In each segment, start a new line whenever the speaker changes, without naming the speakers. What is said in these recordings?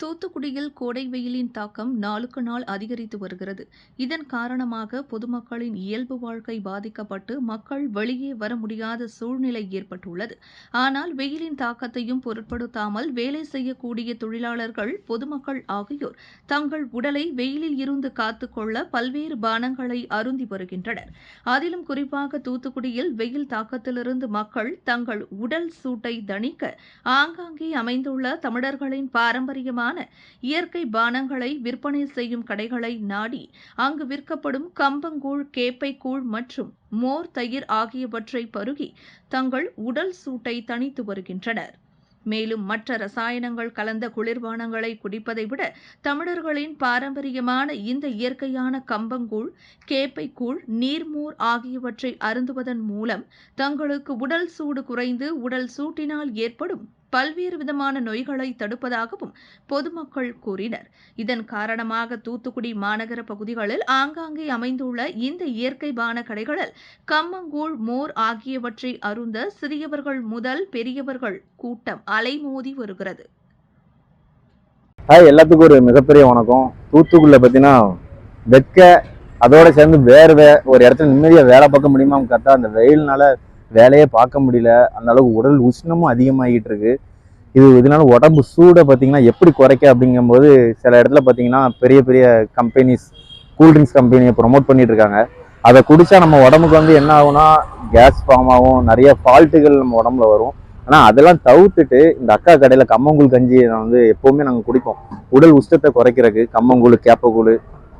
தூத்துக்குடியில் கோடை வெயிலின் தாக்கம் நாளுக்கு நாள் அதிகரித்து வருகிறது. இதன் காரணமாக பொதுமக்களின் இயல்பு வாழ்க்கை பாதிக்கப்பட்டு மக்கள் வெளியே வர முடியாத சூழ்நிலை ஏற்பட்டுள்ளது. ஆனால் வெயிலின் தாக்கத்தையும் பொருட்படுத்தாமல் வேலை செய்யக்கூடிய தொழிலாளர்கள் பொதுமக்கள் ஆகியோர் தங்கள் உடலை வெயிலில் இருந்து காத்துக்கொள்ள பல்வேறு பானங்களை அருந்தி வருகின்றனர். அதிலும் குறிப்பாக தூத்துக்குடியில் வெயில் தாக்கத்திலிருந்து மக்கள் தங்கள் உடல் சூட்டை தணிக்க ஆங்காங்கே அமைந்துள்ள தமிழர்களின் பாரம்பரியமான இயற்கை பானங்களை விற்பனை செய்யும் கடைகளை நாடி அங்கு விற்கப்படும் கம்பங்கூழ் கேப்பைக்கூழ் மற்றும் மோர் தயிர் ஆகியவற்றை பருகி தங்கள் உடல் சூட்டை தணித்து வருகின்றனர். மேலும் மற்ற ரசாயனங்கள் கலந்த குளிர்பானங்களை குடிப்பதை விட தமிழர்களின் பாரம்பரியமான இந்த இயற்கையான கம்பங்கூழ் கேப்பைக்கூழ் நீர்மூர் ஆகியவற்றை அருந்துவதன் மூலம் தங்களுக்கு உடல் சூடு குறைந்து உடல் சூட்டினால் ஏற்படும் பல்வேறு விதமான நோய்களை தடுப்பதாகவும் பொதுமக்கள் கூறினர். இதன் காரணமாக தூத்துக்குடி மாநகர பகுதிகளில் ஆங்காங்கே அமைந்துள்ள இந்த இயற்கை பான கடைகளில் கம்மங்கூழ் மோர் ஆகியவற்றை அருந்த சிறியவர்கள் முதல் பெரியவர்கள் கூட்டம் அலைமோதி வருகிறது.
ஹாய் எல்லாத்துக்கும் ஒரு மிகப்பெரிய வணக்கம். தூத்துக்குள்ள பார்த்தீங்கன்னா வெட்க அதோட சேர்ந்து வேர்வை ஒரு இடத்துல நிம்மதியாக வேலை பார்க்க முடியுமா கரெக்டாக அந்த வெயில்னால வேலையே பார்க்க முடியல. அந்த அளவுக்கு உடல் உஷ்ணமும் அதிகமாகிட்டு இருக்கு இது இதனால உடம்பு சூடை பார்த்தீங்கன்னா எப்படி குறைக்க அப்படிங்கும்போது சில இடத்துல பார்த்தீங்கன்னா பெரிய பெரிய கம்பெனிஸ் கூல்ட்ரிங்க்ஸ் கம்பெனியை ப்ரொமோட் பண்ணிட்டு இருக்காங்க அதை குடிச்சா நம்ம உடம்புக்கு வந்து என்ன ஆகும்னா கேஸ் ஃபார்ம் ஆகும். நிறைய ஃபால்ட்டுகள் நம்ம உடம்புல வரும். ஆனால் அதெல்லாம் தவிர்த்துட்டு இந்த அக்கா கடையில் கம்மங்கூழ் கஞ்சி நான் வந்து எப்போவுமே நாங்கள் குடிப்போம். உடல் உஷ்டத்தை குறைக்கிறதுக்கு கம்மங்கூழ் கேப்பக்கூழ்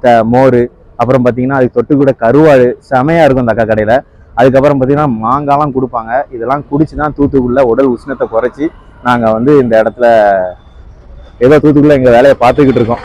த மோர் அப்புறம் பார்த்தீங்கன்னா அதுக்கு தொட்டு கூட கருவாடு செமையாக இருக்கும் இந்த அக்கா கடையில். அதுக்கப்புறம் பார்த்தீங்கன்னா மாங்காலாம் கொடுப்பாங்க. இதெல்லாம் குடிச்சு தான் தூத்துக்குள்ள உடல் உஷ்ணத்தை குறைச்சி நாங்கள் வந்து இந்த இடத்துல ஏதோ தூத்துக்குள்ள எங்கள் வேலையை பார்த்துக்கிட்டு இருக்கோம்.